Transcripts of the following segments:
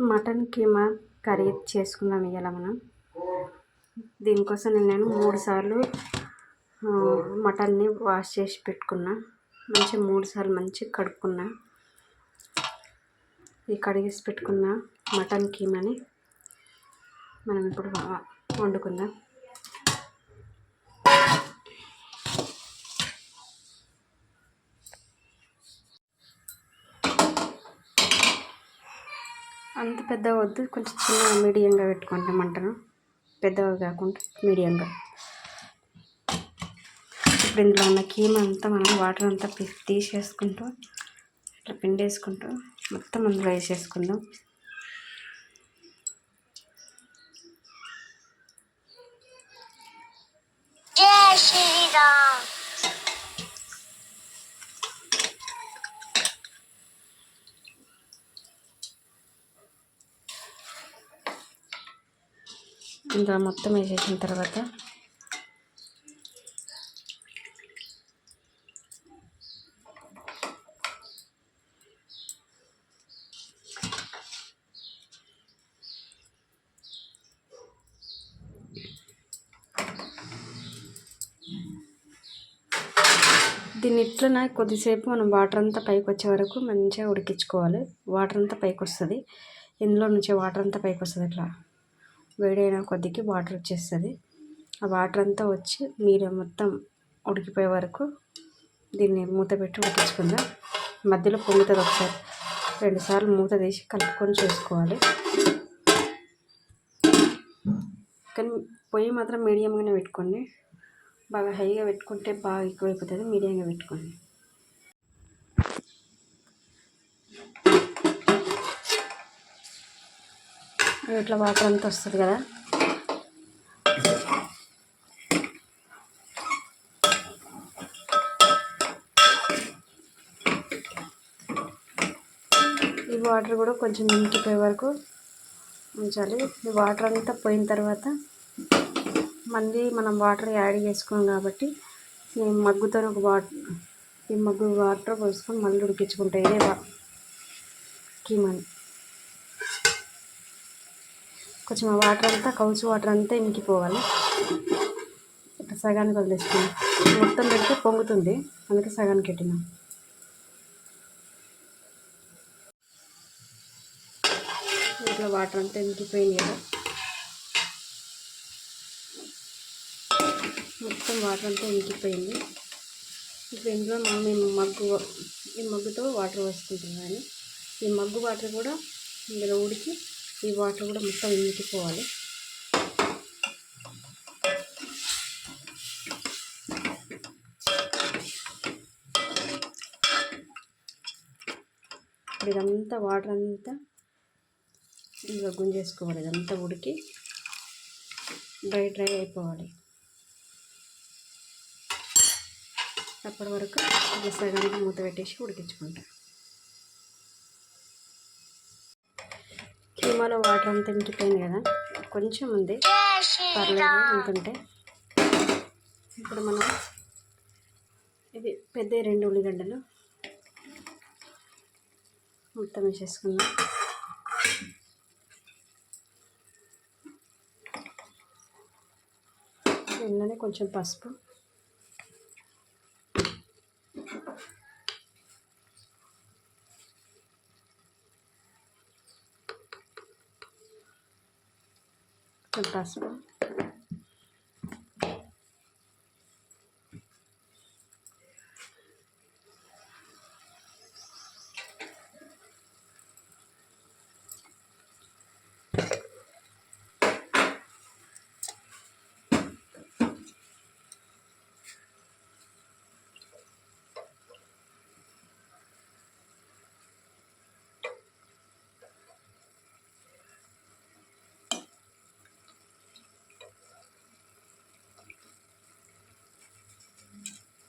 Mutton keema curry చేసుకుందాం ఇవాళ మనం. దీనికోసం నేను మూడు సార్లు మటన్ని వాష్ చేసి పెట్టుకున్నా. మంచి మూడు సార్లు మంచిగా కడుక్కున్నా. ఈ కడిగేసి పెట్టుకున్న మటన్ కీమాని. మనం ఇప్పుడు వండుకుందాం. అంత పెద్దగా వద్దు కొంచెం చిన్న మీడియంగా పెట్టుకుంటామంటాను పెద్దగా కాకుండా మీడియంగా. ఇప్పుడు ఇందులో ఉన్న కీమ అంతా మనం వాటర్ అంతా తీసేసుకుంటూ ఇట్లా పిండేసుకుంటూ మొత్తం అందులో వేసేసుకుందాం. ఇందులో మొత్తం వేసేసిన తర్వాత దీన్ని ఇట్లనే కొద్దిసేపు మనం వాటర్ అంతా పైకి వచ్చే వరకు మంచిగా ఉడికించుకోవాలి. వాటర్ అంతా పైకి వస్తుంది. ఇందులో నుంచి వాటర్ అంతా పైకి వస్తుంది ఇట్లా. వేడైన కొద్దికి వాటర్ వచ్చేస్తుంది. ఆ వాటర్ అంతా వచ్చి మీరు మొత్తం ఉడికిపోయే వరకు దీన్ని మూత పెట్టి ఉడికించుకుందాం. మధ్యలో పొంగుతుంది ఒకసారి. రెండుసార్లు మూత తీసి కలుపుకొని చూసుకోవాలి. కానీ పొయ్యి మాత్రం మీడియంగానే పెట్టుకోండి. బాగా హైగా పెట్టుకుంటే బాగా ఎక్కువైపోతుంది. మీడియంగా పెట్టుకోండి. ఇట్లా వాటర్ అంతా వస్తుంది కదా. ఈ వాటర్ కూడా కొంచెం ఇంకిపోయే వరకు ఉంచాలి. ఈ వాటర్ అంతా పోయిన తర్వాత మళ్ళీ మనం వాటర్ యాడ్ చేసుకోం కాబట్టి మగ్గుతో ఒక వాటర్ ఈ మగ్గు వాటర్ పోసుకొని మళ్ళీ ఉడికించుకుంటాయి ఇదే కీమని కొంచెం ఆ వాటర్ అంతా కౌచు వాటర్ అంతా ఇంకిపోవాలి ఇట్లా సగానికి వదిలేసుకున్నాం. మొత్తం పెడితే పొంగుతుంది. అందుకే సగానికి పెట్టినాం. ఇట్లా వాటర్ అంతా ఇంకిపోయింది కదా. మొత్తం వాటర్ అంతా ఇంకిపోయింది ఇప్పుడు ఇందులో మనం ఈ మగ్గు ఈ మగ్గుతో వాటర్ వేసుకుంటున్నాను ఈ మగ్గు వాటర్ కూడా ఇందులో ఉడికి ఈ వాటర్ కూడా మొత్తం ఇంకిపోవాలి. ఇప్పుడు ఇదంతా వాటర్ అంతా ఇందులో గుంజేసుకోవాలి. ఇదంతా ఉడికి డ్రై డ్రై అయిపోవాలి. అప్పటి వరకు సగానికి మూత పెట్టేసి ఉడికించుకుంటా. సినిమాలో వాటర్ అంతా ఇంకిపోయింది కదా కొంచెం ఉంది. పర్లేదు ఎందుకంటే ఇప్పుడు మనం ఇది పెద్ద రెండు ఉల్లిగడ్డలు మొత్తం వేసేసుకుందాం. ఇందులోనే కొంచెం పసుపు. కొంచెం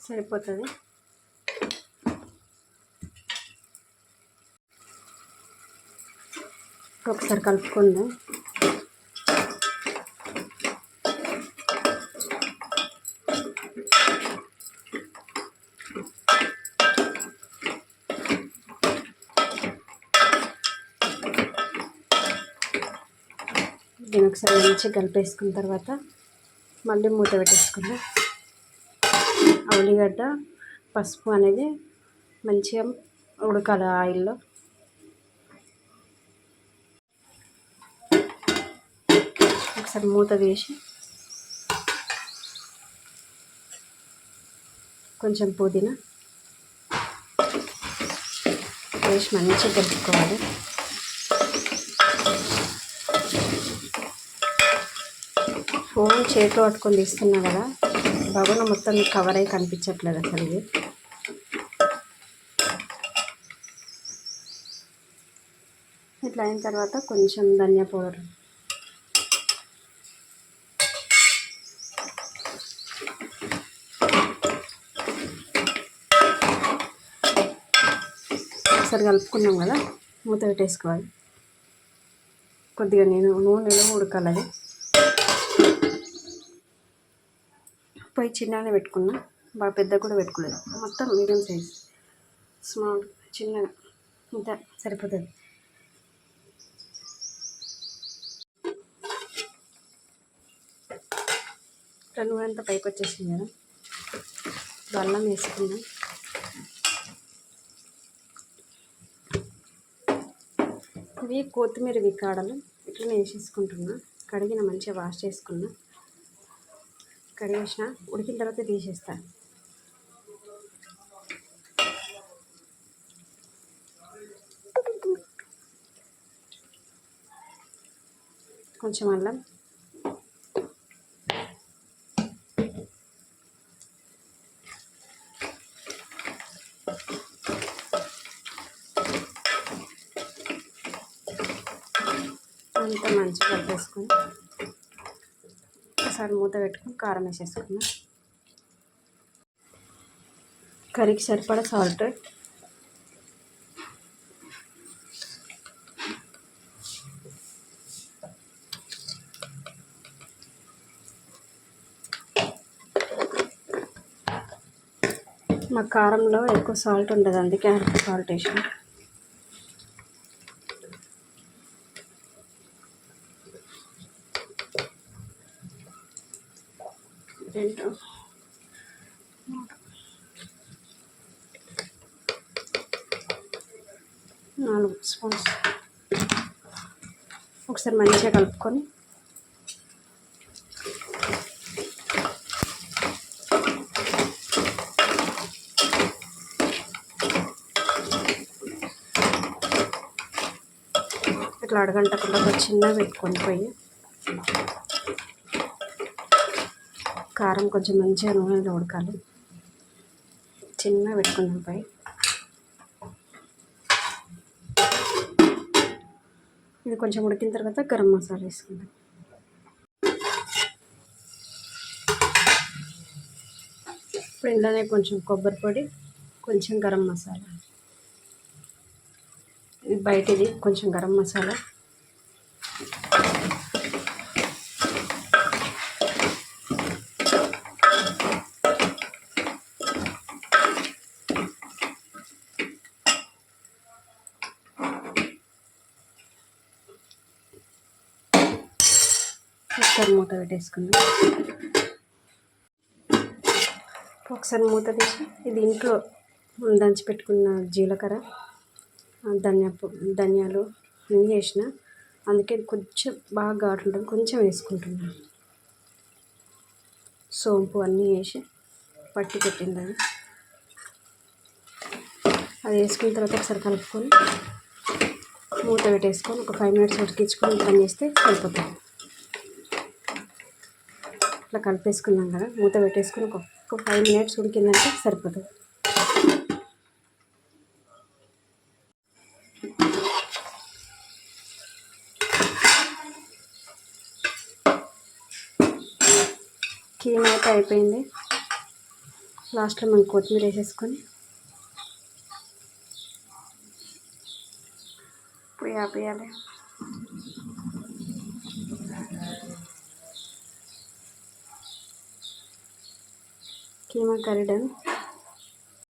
సరిపోతుంది. ఒకసారి కలుపుకుందాం. దీని ఒకసారి మంచిగా కలిపేసుకున్న తర్వాత మళ్ళీ మూత పెట్టేసుకుందాం. ఉల్లిగడ్డ పసుపు అనేది మంచిగా ఉడకాలి ఆయిల్లో. ఒకసారి మూత తీసి కొంచెం పుదీనా వేసి మంచిగా కలుపుకోవాలి. ఫోన్ చేతిలో పట్టుకొని తీస్తున్నా కదా బగున మొత్తం కవర్ అయి కనిపించట్లేదు అసలు ఇది. ఇట్లా అయిన తర్వాత కొంచెం ధనియా పౌడర్. ఒకసారి కలుపుకున్నాం కదా మూత పెట్టేసుకోవాలి. కొద్దిగా నేను నూనెలో ఉడకాలి అది. పొయ్యి చిన్నగానే పెట్టుకున్నా. బాగా పెద్ద కూడా పెట్టుకోలేదు. మొత్తం మీడియం సైజ్. స్మాల్ చిన్నగా. ఇంత సరిపోతుంది. నూనె అంతా పైకి వచ్చేసింది కదా. అల్లం వేసుకున్నాం ఇవి కొత్తిమీర కాడలు ఇట్లా వేసేసుకుంటున్నా. కడిగిన మంచిగా వాష్ చేసుకున్నా. కడిగేసిన ఉడికిన తర్వాత తీసేస్తా. కొంచెం అల్లం. అంత మంచిగా కలిపేసుకొని ఒకసారి మూత పెట్టుకొని కారం వేసేసుకున్నాం. కర్రీకి సరిపడా సాల్ట్. మా కారంలో ఎక్కువ సాల్ట్ ఉండదు అందుకే సాల్ట్ వేసాను తింటాం. నాలుగు స్పూన్స్. ఒకసారి మంచిగా కలుపుకొని. ఇట్లా అడగంటకుండా ఒక చిన్న పెట్టుకొని పోయి. కారం కొంచెం మంచిగా నూనెలో ఉడకాలి. చిన్న పెట్టుకుందాం పై. ఇది కొంచెం ఉడికిన తర్వాత గరం మసాలా వేసుకుందాం. ఇప్పుడు ఇంట్లోనే కొంచెం కొబ్బరి పొడి కొంచెం గరం మసాలా. ఇది బయటది కొంచెం గరం మసాలా. ఒకసారి మూత పెట్టేసుకుందాం. ఒకసారి మూత తీసి ఇది ఇంట్లో దంచి పెట్టుకున్న జీలకర్ర ధనియాపు ధనియాలు అన్నీ వేసిన అందుకే కొంచెం బాగా ఘాటు ఉంటుంది కొంచెం వేసుకుంటున్నాను. సోంపు అన్నీ వేసి పట్టి పెట్టింది అది అది వేసుకున్న తర్వాత ఒకసారి కలుపుకొని మూత పెట్టేసుకొని ఒక ఫైవ్ మినిట్స్ ఉడికించుకొని పని చేస్తే సరిపోతుంది. ఇట్లా కలిపేసుకున్నాం కదా మూత పెట్టేసుకుని ఒక ఒక ఫైవ్ మినిట్స్ ఉడికిందంటే సరిపోతుంది. కీమ్ అయితే అయిపోయింది. లాస్ట్లో మనం కొత్తిమీర వేసేసుకొని పొయ్యి ఆపేయాలి కీమా కర్రీ డన్